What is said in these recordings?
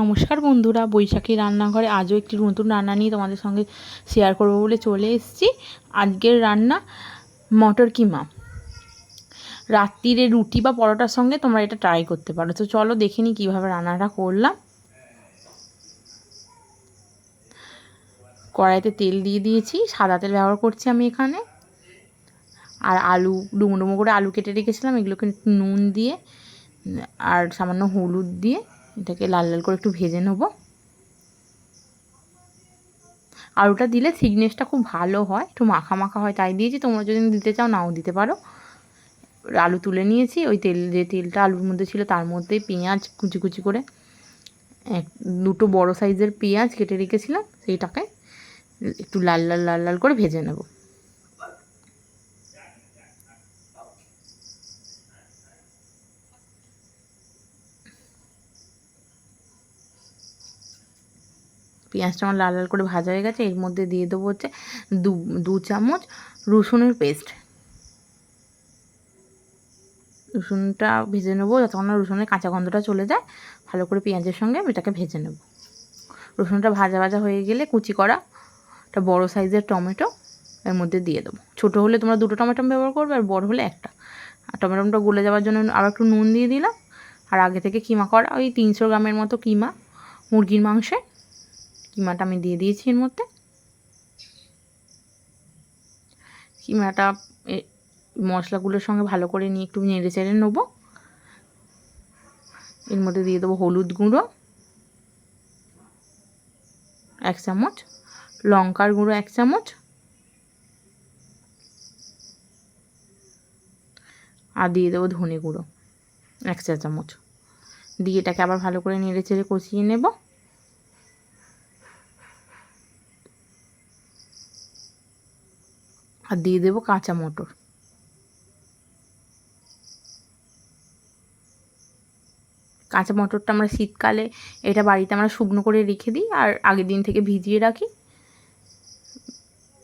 নমস্কার বন্ধুরা, বৈশাখী রান্নাঘরে আজও একটি নতুন রান্না নিয়ে তোমাদের সঙ্গে শেয়ার করব বলে চলে এসেছি। আজকের রান্না মটর কিমা। রাত্রিরে রুটি বা পরোটার সঙ্গে তোমরা এটা ট্রাই করতে পারো। তো চলো দেখে নিই কীভাবে রান্নাটা করলাম। কড়াইতে তেল দিয়ে দিয়েছি, সাদা তেল ব্যবহার করছি আমি এখানে। আর আলু, ডুমো ডুমো করে আলু কেটে রেখেছিলাম, এগুলোকে নুন দিয়ে আর সামান্য হলুদ দিয়ে এটাকে লাল লাল করে একটু ভেজে নেব। আলুটা দিলে থিকনেসটা খুব ভালো হয়, একটু মাখা মাখা হয়, তাই দিয়েছি। তোমরা যদি দিতে চাও, নাও দিতে পারো। আলু তুলে নিয়েছি, ওই তেল যে তেলটা আলুর মধ্যে ছিল, তার মধ্যেই পেঁয়াজ কুচি কুচি করে এক, দুটো বড় সাইজের পেঁয়াজ কেটে রেখেছিলাম, সেইটাকে একটু লাল লাল লাল লাল করে ভেজে নেব। পেঁয়াজটা আমার লাল লাল করে ভাজা হয়ে গেছে, এর মধ্যে দিয়ে দেবো হচ্ছে দু দু চামচ রসুনের পেস্ট রসুনটা ভেজে নেব, যতক্ষণ রসুনের কাঁচা গন্ধটা চলে যায়, ভালো করে পেঁয়াজের সঙ্গে আমি এটাকে ভেজে নেব। রসুনটা ভাজা ভাজা হয়ে গেলে কুচি করা একটা বড় সাইজের টমেটো এর মধ্যে দিয়ে দেবো। ছোটো হলে তোমরা দুটো টমেটো ব্যবহার করবে আর বড় হলে একটা। আর টমেটোটা গলে যাওয়ার জন্য আরও একটু নুন দিয়ে দিলাম। আর আগে থেকে কিমা করা ওই তিনশো গ্রামের মতো কিমা মুরগির মাংসে কিমাটা আমি দিয়ে দিয়েছি এর মধ্যে। কিমাটা মশলাগুলোর সঙ্গে ভালো করে নিয়ে একটু নেড়ে চেড়ে নেব। এর মধ্যে দিয়ে দেবো হলুদ গুঁড়ো, এক চামচ, লঙ্কার গুঁড়ো এক চামচ, আর দিয়ে দেবো ধনে গুঁড়ো, এক চা চামচ। দিয়ে এটাকে আবার ভালো করে নেড়ে চেড়ে কষিয়ে নেব। আর দিয়ে দেবো কাঁচা মটর। কাঁচা মটরটা আমরা শীতকালে এটা বাড়িতে আমরা শুকনো করে রেখে দিই আর আগের দিন থেকে ভিজিয়ে রাখি।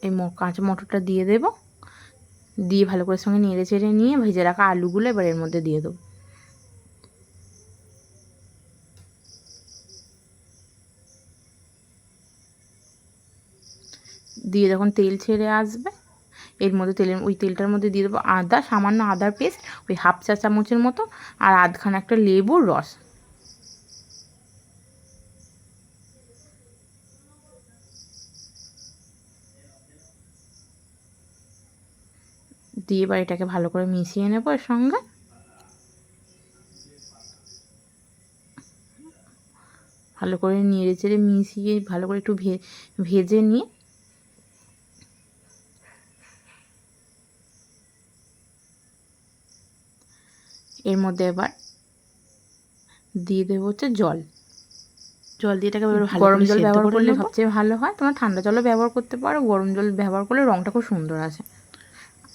এই কাঁচা মটরটা দিয়ে দেবো। দিয়ে ভালো করে সঙ্গে নেড়ে চেড়ে নিয়ে ভেজে রাখা আলুগুলো এবার এর মধ্যে দিয়ে দেবো। দিয়ে যখন তেল ছেড়ে আসবে এর মধ্যে তেলের, ওই তেলটার মধ্যে দিয়ে দেবো আদা, সামান্য আদার পেস্ট ওই হাফ চা চামচের মতো, আর আধখানা একটা লেবুর রস। দিয়ে এবার এটাকে ভালো করে মিশিয়ে নেব এর সঙ্গে। ভালো করে নেড়ে চেড়ে মিশিয়ে, ভালো করে একটু ভেজে নিয়ে এর মধ্যে এবার দিয়ে দেবো হচ্ছে জল। জল দিয়ে এটাকে গরম জল ব্যবহার করলে সবচেয়ে ভালো হয়। তোমার ঠান্ডা জলও ব্যবহার করতে পারো গরম জল ব্যবহার করলে রঙটা খুব সুন্দর আসে।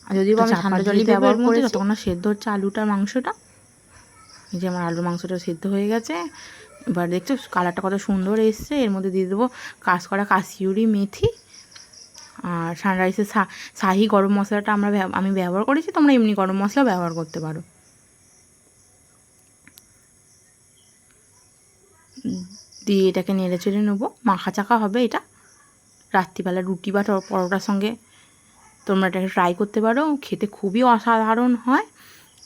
আর যদি আমি ঠান্ডা জলই ব্যবহার করি তখন সেদ্ধ হচ্ছে আলুটার মাংসটা। এই যে আমার আলুর মাংসটা সেদ্ধ হয়ে গেছে। এবার দেখছ কালারটা কত সুন্দর এসছে। এর মধ্যে দিয়ে দেবো কাজ করা কাশিউরি মেথি আর সানরাইসের শাহি গরম মশলাটা আমরা আমি ব্যবহার করেছি তোমরা এমনি গরম মশলা ব্যবহার করতে পারো। দিয়ে এটাকে নেড়ে চেড়ে নেব। মাখা চাকা হবে এটা। রাত্রিবেলা রুটি বা পরোটার সঙ্গে তোমরা এটাকে ট্রাই করতে পারো। খেতে খুবই অসাধারণ হয়।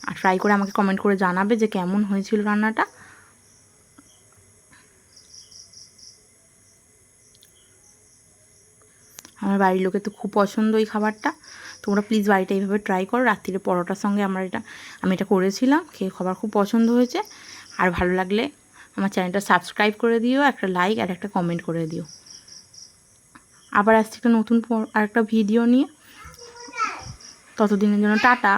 আর ট্রাই করে আমাকে কমেন্ট করে জানাবে যে কেমন হয়েছিল রান্নাটা। আমার বাড়ির লোকের তো খুব পছন্দ এই খাবারটা। তোমরা প্লিজ বাড়িটা এইভাবে ট্রাই করো। রাত্রিরে পরোটার সঙ্গে আমরা এটা আমি এটা করেছিলাম। খেয়ে খাবার খুব পছন্দ হয়েছে। আর ভালো লাগলে আমার চ্যানেলটা সাবস্ক্রাইব করে দিও, একটা লাইক আর একটা কমেন্ট করে দিও। আবার আসছে একটা নতুন আর একটা ভিডিও নিয়ে। ততদিনের জন্য টাটা।